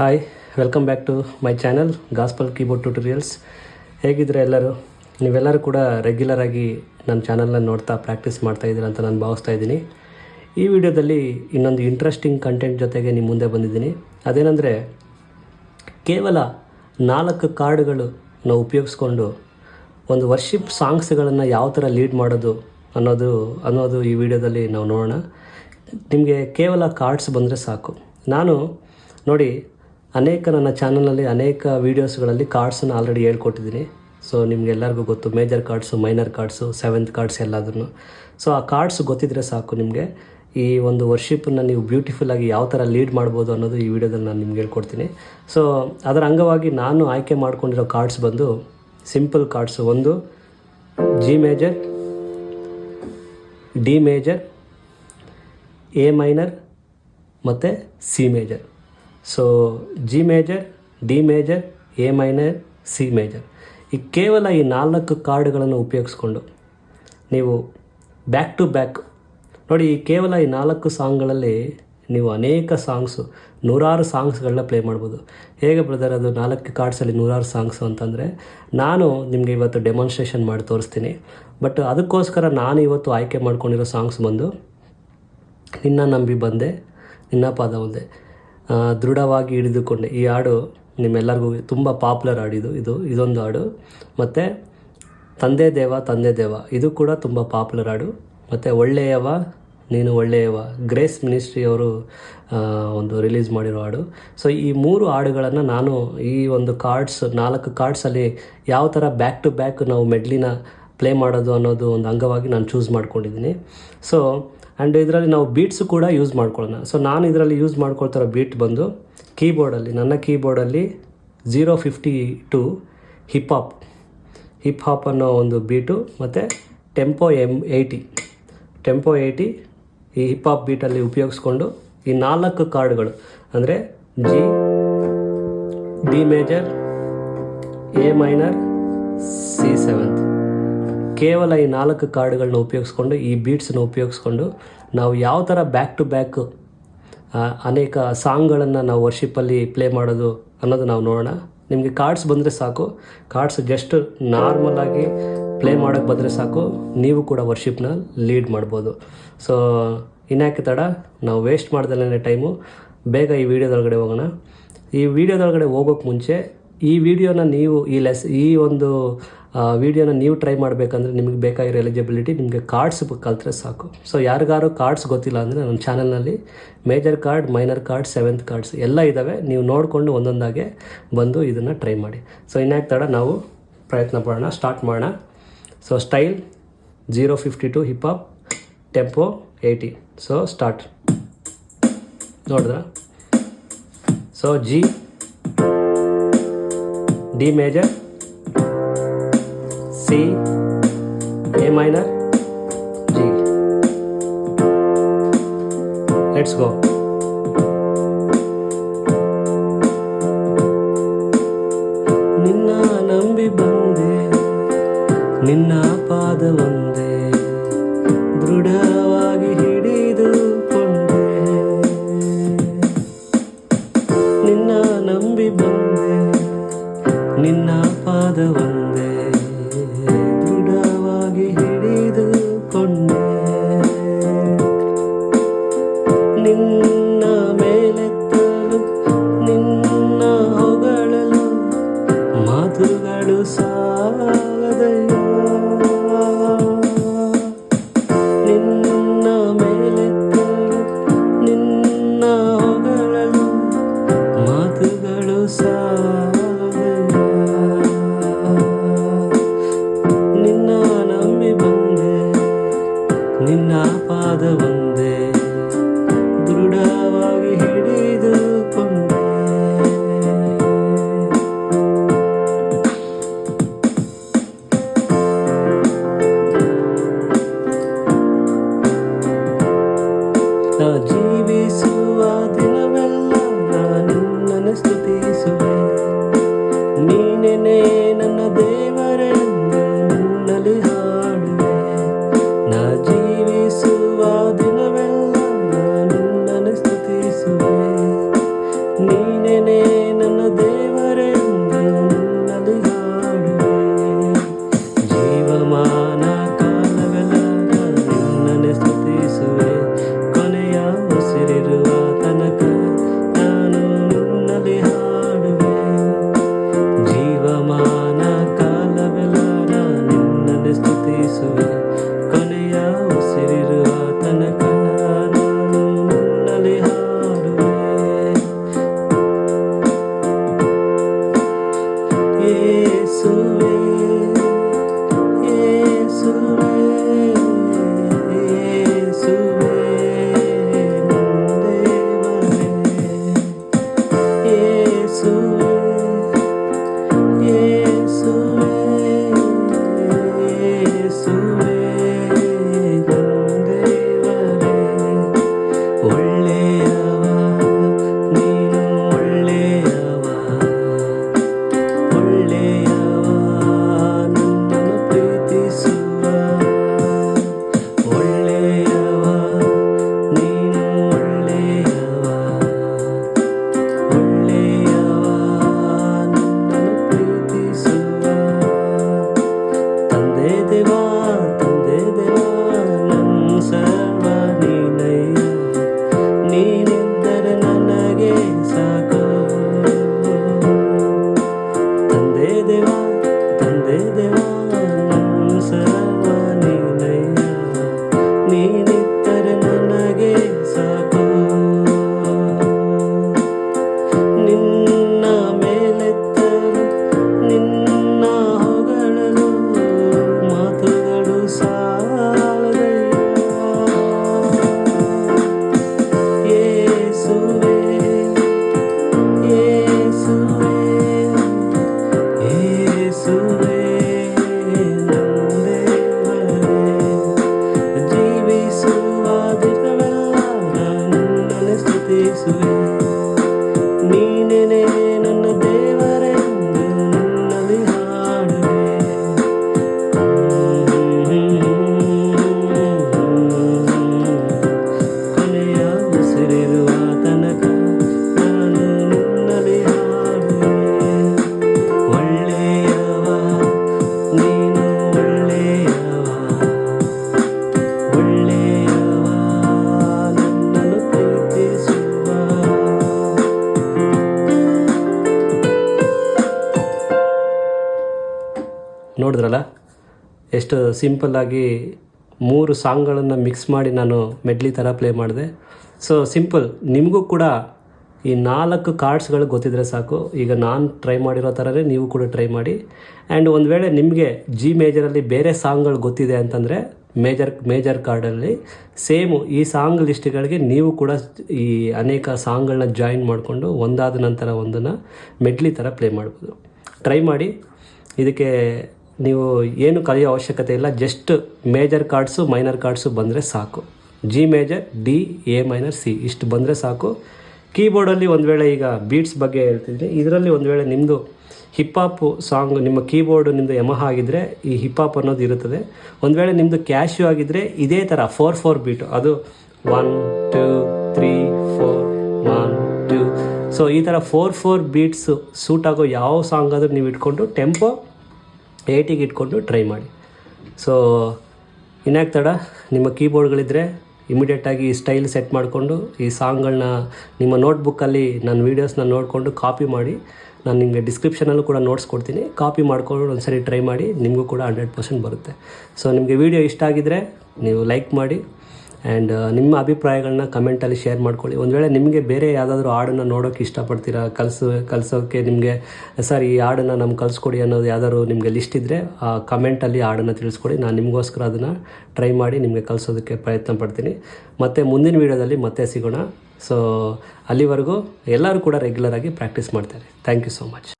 Hi welcome back to my channel gospel keyboard tutorials ಹೇಗಿದ್ರೆ ಎಲ್ಲರೂ? ನೀವೆಲ್ಲರೂ ಕೂಡ ರೆಗ್ಯುಲರ್ ಆಗಿ ನನ್ನ ಚಾನಲ್ನ ನೋಡ್ತಾ ಪ್ರಾಕ್ಟೀಸ್ ಮಾಡ್ತಾ ಇದ್ದೀರ ಅಂತ ನಾನು ಭಾವಿಸ್ತಾ ಇದ್ದೀನಿ. ಈ ವಿಡಿಯೋದಲ್ಲಿ ಇನ್ನೊಂದು ಇಂಟ್ರೆಸ್ಟಿಂಗ್ ಕಂಟೆಂಟ್ ಜೊತೆಗೆ ನಿಮ್ಮ ಮುಂದೆ ಬಂದಿದ್ದೀನಿ. ಅದೇನೆಂದರೆ, ಕೇವಲ ನಾಲ್ಕು ಕಾರ್ಡ್ಗಳು ನಾವು ಉಪಯೋಗಿಸ್ಕೊಂಡು ಒಂದು ವರ್ಷಿಪ್ ಸಾಂಗ್ಸ್ಗಳನ್ನು ಯಾವ ಥರ ಲೀಡ್ ಮಾಡೋದು ಅನ್ನೋದು ಅನ್ನೋದು ಈ ವಿಡಿಯೋದಲ್ಲಿ ನಾವು ನೋಡೋಣ. ನಿಮಗೆ ಕೇವಲ ಕಾರ್ಡ್ಸ್ ಬಂದರೆ ಸಾಕು. ನಾನು ನೋಡಿ ಅನೇಕ ನನ್ನ ಚಾನಲಲ್ಲಿ ಅನೇಕ ವೀಡಿಯೋಸ್ಗಳಲ್ಲಿ ಕಾರ್ಡ್ಸನ್ನು ಆಲ್ರೆಡಿ ಹೇಳ್ಕೊಟ್ಟಿದ್ದೀನಿ. ಸೊ, ನಿಮಗೆಲ್ಲರಿಗೂ ಗೊತ್ತು, major chords, minor chords, seventh chords ಎಲ್ಲದನ್ನು ಸೊ, ಆ ಕಾರ್ಡ್ಸ್ ಗೊತ್ತಿದ್ರೆ ಸಾಕು ನಿಮಗೆ. ಈ ಒಂದು ವರ್ಷಿಪನ್ನು ನೀವು ಬ್ಯೂಟಿಫುಲ್ಲಾಗಿ ಯಾವ ಥರ ಲೀಡ್ ಮಾಡ್ಬೋದು ಅನ್ನೋದು ಈ ವಿಡಿಯೋದಲ್ಲಿ ನಾನು ನಿಮ್ಗೆ ಹೇಳ್ಕೊಡ್ತೀನಿ. ಸೊ, ಅದರ ಅಂಗವಾಗಿ ನಾನು ಆಯ್ಕೆ ಮಾಡ್ಕೊಂಡಿರೋ ಕಾರ್ಡ್ಸ್ ಬಂದು ಸಿಂಪಲ್ ಕಾರ್ಡ್ಸು. ಒಂದು, G major, D major, A minor, ಮತ್ತು C major. So G major D major A minor C major ಈ ಕೇವಲ ಈ ನಾಲ್ಕು ಕಾರ್ಡ್ಗಳನ್ನು ಉಪಯೋಗಿಸ್ಕೊಂಡು ನೀವು ಬ್ಯಾಕ್ ಟು ಬ್ಯಾಕ್ ನೋಡಿ, ಈ ಕೇವಲ ಈ ನಾಲ್ಕು ಸಾಂಗ್ಗಳಲ್ಲಿ ನೀವು ಅನೇಕ ಸಾಂಗ್ಸು, ನೂರಾರು ಸಾಂಗ್ಸ್ಗಳನ್ನ ಪ್ಲೇ ಮಾಡ್ಬೋದು. ಹೇಗೆ ಬ್ರದರ್ ಅದು ನಾಲ್ಕು ಕಾರ್ಡ್ಸಲ್ಲಿ ನೂರಾರು ಸಾಂಗ್ಸು ಅಂತಂದರೆ, ನಾನು ನಿಮಗೆ ಇವತ್ತು ಡೆಮಾನ್ಸ್ಟ್ರೇಷನ್ ಮಾಡಿ ತೋರಿಸ್ತೀನಿ. ಬಟ್ ಅದಕ್ಕೋಸ್ಕರ ನಾನು ಇವತ್ತು ಆಯ್ಕೆ ಮಾಡ್ಕೊಂಡಿರೋ ಸಾಂಗ್ಸ್ ಬಂದು, ನಿನ್ನ ನಂಬಿ ಬಂದೆ, ನಿನ್ನ ಪಾದ ಒಂದೆ ದೃಢವಾಗಿ ಹಿಡಿದುಕೊಂಡೆ. ಈ ಹಾಡು ನಿಮ್ಮೆಲ್ಲರಿಗೂ ತುಂಬ ಪಾಪ್ಯುಲರ್ ಹಾಡಿದು. ಇದು, ಇದೊಂದು ಹಾಡು. ಮತ್ತು ತಂದೆ ದೇವ ತಂದೆ ದೇವ, ಇದು ಕೂಡ ತುಂಬ ಪಾಪ್ಯುಲರ್ ಹಾಡು. ಮತ್ತು ಒಳ್ಳೆಯವ, ನೀನು ಒಳ್ಳೆಯವ ಗ್ರೇಸ್ ಮಿನಿಸ್ಟ್ರಿಯವರು ಒಂದು ರಿಲೀಸ್ ಮಾಡಿರೋ ಹಾಡು. ಸೊ ಈ ಮೂರು ಹಾಡುಗಳನ್ನು ನಾನು ಈ ಒಂದು ಕಾರ್ಡ್ಸ್ ನಾಲ್ಕು ಕಾರ್ಡ್ಸಲ್ಲಿ ಯಾವ ಥರ ಬ್ಯಾಕ್ ಟು ಬ್ಯಾಕ್ ನಾವು ಮೆಡ್ಲಿನ ಪ್ಲೇ ಮಾಡೋದು ಅನ್ನೋದು ಒಂದು ಅಂಗವಾಗಿ ನಾನು ಚೂಸ್ ಮಾಡ್ಕೊಂಡಿದ್ದೀನಿ. ಸೊ ಆ್ಯಂಡ್ ಇದರಲ್ಲಿ ನಾವು ಬೀಟ್ಸು ಕೂಡ ಯೂಸ್ ಮಾಡ್ಕೊಳ್ಳೋಣ. ಸೊ ನಾನು ಇದರಲ್ಲಿ ಯೂಸ್ ಮಾಡ್ಕೊಳ್ತಿರೋ ಬೀಟ್ ಬಂದು ಕೀಬೋರ್ಡಲ್ಲಿ ನನ್ನ ಕೀಬೋರ್ಡಲ್ಲಿ zero fifty two hip hop hip hop ಅನ್ನೋ ಒಂದು ಬೀಟು ಮತ್ತು tempo M eighty tempo eighty ಈ ಹಿಪ್ ಹಾಪ್ ಬೀಟಲ್ಲಿ ಉಪಯೋಗಿಸ್ಕೊಂಡು ಈ ನಾಲ್ಕು ಕಾರ್ಡ್ಗಳು ಅಂದರೆ G D major A minor C seventh ಕೇವಲ ಈ ನಾಲ್ಕು ಕಾರ್ಡ್ಗಳನ್ನ ಉಪಯೋಗಿಸ್ಕೊಂಡು, ಈ ಬೀಟ್ಸನ್ನ ಉಪಯೋಗಿಸ್ಕೊಂಡು ನಾವು ಯಾವ ಥರ ಬ್ಯಾಕ್ ಟು ಬ್ಯಾಕ್ ಅನೇಕ ಸಾಂಗ್ಗಳನ್ನು ನಾವು ವರ್ಷಿಪ್ಪಲ್ಲಿ ಪ್ಲೇ ಮಾಡೋದು ಅನ್ನೋದು ನಾವು ನೋಡೋಣ. ನಿಮಗೆ ಕಾರ್ಡ್ಸ್ ಬಂದರೆ ಸಾಕು. ಕಾರ್ಡ್ಸ್ ಜಸ್ಟ್ ನಾರ್ಮಲಾಗಿ ಪ್ಲೇ ಮಾಡೋಕ್ಕೆ ಬಂದರೆ ಸಾಕು. ನೀವು ಕೂಡ ವರ್ಷಿಪ್ನ ಲೀಡ್ ಮಾಡ್ಬೋದು. ಸೊ ಇನ್ಯಾಕೆ ತಡ? ನಾವು ವೇಸ್ಟ್ ಮಾಡ್ದಲೇ ಟೈಮು ಬೇಗ ಈ ವಿಡಿಯೋದೊಳಗಡೆ ಹೋಗೋಣ. ಈ ವಿಡಿಯೋದೊಳಗಡೆ ಹೋಗೋಕ್ಕೆ ಮುಂಚೆ ಈ ವಿಡಿಯೋನ ನೀವು ಈ ಲೆಸ್, ಈ ಒಂದು ವಿಡಿಯೋನ ನೀವು ಟ್ರೈ ಮಾಡಬೇಕಂದ್ರೆ ನಿಮಗೆ ಬೇಕಾಗಿರೋ ಎಲಿಜಿಬಿಲಿಟಿ ನಿಮಗೆ ಕಾರ್ಡ್ಸ್ ಕಲ್ತ್ರೆ ಸಾಕು. ಸೊ ಯಾರಿಗಾರು ಕಾರ್ಡ್ಸ್ ಗೊತ್ತಿಲ್ಲ ಅಂದರೆ ನನ್ನ ಚಾನಲ್ನಲ್ಲಿ major chord minor chord seventh chords ಎಲ್ಲ ಇದ್ದಾವೆ ನೀವು ನೋಡಿಕೊಂಡು ಒಂದೊಂದಾಗೆ ಬಂದು ಇದನ್ನು ಟ್ರೈ ಮಾಡಿ. ಸೊ ಇನ್ಯಾಕೆ ತಡ ನಾವು ಪ್ರಯತ್ನ ಪಡೋಣ ಸ್ಟಾರ್ಟ್ ಮಾಡೋಣ. So style zero fifty two hip hop tempo eighty so start ನೋಡಿದ್ರ? So G D major C A minor G let's go Jesus. ನೋಡಿದ್ರಲ್ಲ? ಎಷ್ಟು ಸಿಂಪಲ್ಲಾಗಿ ಮೂರು ಸಾಂಗ್ಗಳನ್ನು ಮಿಕ್ಸ್ ಮಾಡಿ ನಾನು ಮೆಡ್ಲಿ ಥರ ಪ್ಲೇ ಮಾಡಿದೆ. ಸೊ ಸಿಂಪಲ್ ನಿಮಗೂ ಕೂಡ ಈ ನಾಲ್ಕು ಕಾರ್ಡ್ಸ್ಗಳು ಗೊತ್ತಿದ್ರೆ ಸಾಕು. ಈಗ ನಾನು ಟ್ರೈ ಮಾಡಿರೋ ಥರನೇ ನೀವು ಕೂಡ ಟ್ರೈ ಮಾಡಿ. ಆ್ಯಂಡ್ ಒಂದು ವೇಳೆ ನಿಮಗೆ ಜಿ ಮೇಜರಲ್ಲಿ ಬೇರೆ ಸಾಂಗ್ಗಳು ಗೊತ್ತಿದೆ ಅಂತಂದರೆ ಮೇಜರ್ ಮೇಜರ್ ಕಾರ್ಡಲ್ಲಿ ಸೇಮು ಈ ಸಾಂಗ್ ಲಿಸ್ಟ್ಗಳಿಗೆ ನೀವು ಕೂಡ ಈ ಅನೇಕ ಸಾಂಗ್ಗಳನ್ನ ಜಾಯಿನ್ ಮಾಡಿಕೊಂಡು ಒಂದಾದ ನಂತರ ಒಂದನ್ನು ಮೆಡ್ಲಿ ಥರ ಪ್ಲೇ ಮಾಡ್ಬೋದು. ಟ್ರೈ ಮಾಡಿ. ಇದಕ್ಕೆ ನೀವು ಏನು ಕಲಿಯೋ ಅವಶ್ಯಕತೆ ಇಲ್ಲ just major chords minor chords ಬಂದರೆ ಸಾಕು. G major D A minor C ಇಷ್ಟು ಬಂದರೆ ಸಾಕು. ಕೀಬೋರ್ಡಲ್ಲಿ ಒಂದು ವೇಳೆ ಈಗ ಬೀಟ್ಸ್ ಬಗ್ಗೆ ಹೇಳ್ತಿದ್ದೀನಿ ಇದರಲ್ಲಿ ಒಂದು ವೇಳೆ ನಿಮ್ಮದು ಹಿಪ್ಪಾಪು ಸಾಂಗ್ ನಿಮ್ಮ ಕೀಬೋರ್ಡು ನಿಮ್ಮದು ಯಮಹ ಆಗಿದ್ದರೆ ಈ ಹಿಪ್ಪಾಪ್ ಅನ್ನೋದು ಇರುತ್ತದೆ. ಒಂದು ವೇಳೆ ನಿಮ್ಮದು ಕ್ಯಾಶ್ಯೂ ಆಗಿದ್ದರೆ ಇದೇ ಥರ ಫೋರ್ ಫೋರ್ ಬೀಟು ಅದು one two three four one two so ಈ ಥರ ಫೋರ್ ಫೋರ್ ಬೀಟ್ಸು ಸೂಟ್ ಆಗೋ ಯಾವ ಸಾಂಗ್ ಆದರೂ ನೀವು ಇಟ್ಕೊಂಡು ಟೆಂಪೋ ಏಯ್ಟಿಗೆ ಇಟ್ಕೊಂಡು ಟ್ರೈ ಮಾಡಿ. ಸೊ ಇನ್ಯಾಕೆ ತಡ? ನಿಮ್ಮ ಕೀಬೋರ್ಡ್ಗಳಿದ್ದರೆ ಇಮಿಡಿಯೇಟಾಗಿ ಈ ಸ್ಟೈಲ್ ಸೆಟ್ ಮಾಡಿಕೊಂಡು ಈ ಸಾಂಗ್ಗಳನ್ನ ನಿಮ್ಮ ನೋಟ್ಬುಕ್ಕಲ್ಲಿ ನನ್ನ ವೀಡಿಯೋಸ್ನ ನೋಡಿಕೊಂಡು ಕಾಪಿ ಮಾಡಿ, ನಾನು ನಿಮಗೆ ಡಿಸ್ಕ್ರಿಪ್ಷನಲ್ಲೂ ಕೂಡ ನೋಟ್ಸ್ ಕೊಡ್ತೀನಿ. ಕಾಪಿ ಮಾಡ್ಕೊಂಡು ಒಂದ್ಸರಿ ಟ್ರೈ ಮಾಡಿ, ನಿಮಗೂ ಕೂಡ ಹಂಡ್ರೆಡ್ ಪರ್ಸೆಂಟ್ ಬರುತ್ತೆ. ಸೊ ನಿಮಗೆ ವೀಡಿಯೋ ಇಷ್ಟ ಆಗಿದ್ದರೆ ನೀವು ಲೈಕ್ ಮಾಡಿ. ಆ್ಯಂಡ್ ನಿಮ್ಮ ಅಭಿಪ್ರಾಯಗಳನ್ನ ಕಮೆಂಟಲ್ಲಿ ಶೇರ್ ಮಾಡ್ಕೊಳ್ಳಿ. ಒಂದು ವೇಳೆ ನಿಮಗೆ ಬೇರೆ ಯಾವುದಾದ್ರೂ ಹಾಡನ್ನು ನೋಡೋಕ್ಕೆ ಇಷ್ಟಪಡ್ತೀರಾ? ಕಲಿಸೋ ಕಲಿಸೋಕ್ಕೆ ನಿಮಗೆ, ಸರ್, ಈ ಹಾಡನ್ನು ನಮ್ಗೆ ಕಲಿಸ್ಕೊಡಿ ಅನ್ನೋದು ಯಾವ್ದಾದ್ರು ನಿಮಗೆ ಲಿಸ್ಟ್ ಇದ್ದರೆ ಆ ಕಮೆಂಟಲ್ಲಿ ಹಾಡನ್ನು ತಿಳಿಸ್ಕೊಡಿ. ನಾನು ನಿಮಗೋಸ್ಕರ ಅದನ್ನು ಟ್ರೈ ಮಾಡಿ ನಿಮಗೆ ಕಲಿಸೋದಕ್ಕೆ ಪ್ರಯತ್ನ ಪಡ್ತೀನಿ. ಮತ್ತು ಮುಂದಿನ ವೀಡಿಯೋದಲ್ಲಿ ಮತ್ತೆ ಸಿಗೋಣ. ಸೊ ಅಲ್ಲಿವರೆಗೂ ಎಲ್ಲರೂ ಕೂಡ ರೆಗ್ಯುಲರಾಗಿ ಪ್ರಾಕ್ಟೀಸ್ ಮಾಡ್ತಾರೆ. Thank you so much